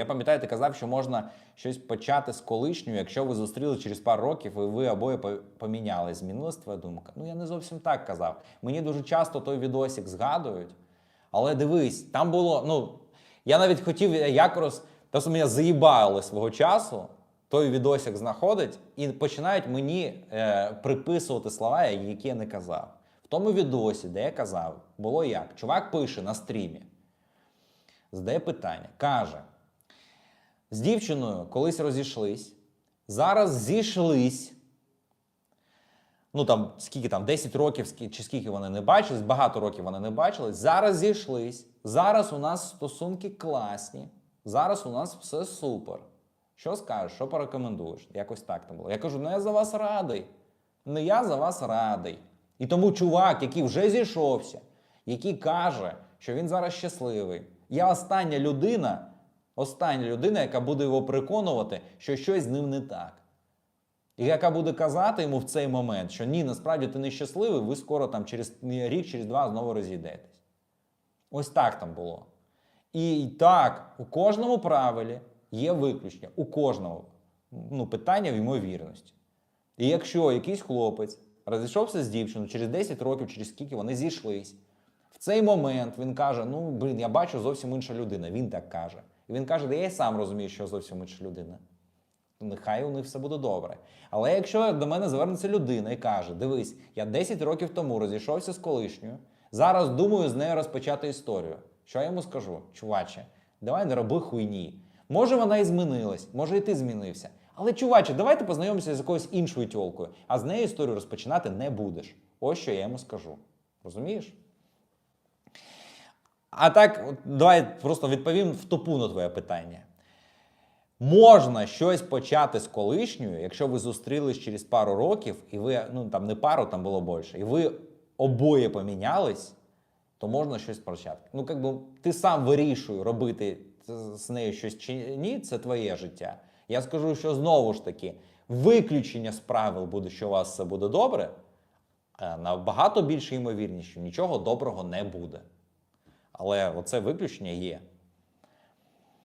Я пам'ятаю, ти казав, що можна щось почати з колишньою, якщо ви зустріли через пару років і ви обоє по- помінялись. Змінилась твоя думка? Ну я не зовсім так казав. Мені дуже часто той відосик згадують. Але дивись, там було. Ну я навіть хотів якось, просто мене заїбали свого часу. Той відосик знаходить і починають мені е, приписувати слова, які я не казав. В тому відосі, де я казав, було як? Чувак пише на стрімі, задає питання, каже: з дівчиною колись розійшлись, зараз зійшлись. Ну там скільки там, 10 років чи скільки вони не бачились, багато років вони не бачились. Зараз зійшлись. Зараз у нас стосунки класні. Зараз у нас все супер. Що скажеш, що порекомендуєш? Якось так там було. Я кажу, ну я за вас радий. Не я за вас радий. І тому чувак, який вже зійшовся, який каже, що він зараз щасливий. Я остання людина, остання людина, яка буде його переконувати, що щось з ним не так. І яка буде казати йому в цей момент, що ні, насправді ти не щасливий, ви скоро там через рік, через два знову розійдетесь. Ось так там було. І так, у кожному правилі є виключення. У кожному ну, питання в ймовірності. І якщо якийсь хлопець розійшовся з дівчиною через 10 років, через скільки вони зійшлись, в цей момент він каже: Ну, блін, я бачу зовсім інша людина. Він так каже. І він каже, да я й сам розумію, що зовсім інша людина. Нехай у них все буде добре. Але якщо до мене звернеться людина і каже: Дивись, я 10 років тому розійшовся з колишньою, зараз думаю з нею розпочати історію. Що я йому скажу? Чуваче, давай не роби хуйні. Може, вона і змінилась, може, і ти змінився. Але, чуваче, давайте познайомимося з якоюсь іншою тьолкою, а з нею історію розпочинати не будеш. Ось що я йому скажу. Розумієш? А так, давай просто відповім в топу на твоє питання. Можна щось почати з колишньою, якщо ви зустрілись через пару років, і ви, ну там не пару, там було більше, і ви обоє помінялись, то можна щось почати. Ну, як би ти сам вирішуй, робити з- нею щось чи ні, це твоє життя. Я скажу, що знову ж таки, виключення з правил буде, що у вас все буде добре, набагато більше ймовірність, що нічого доброго не буде. Але оце виключення є.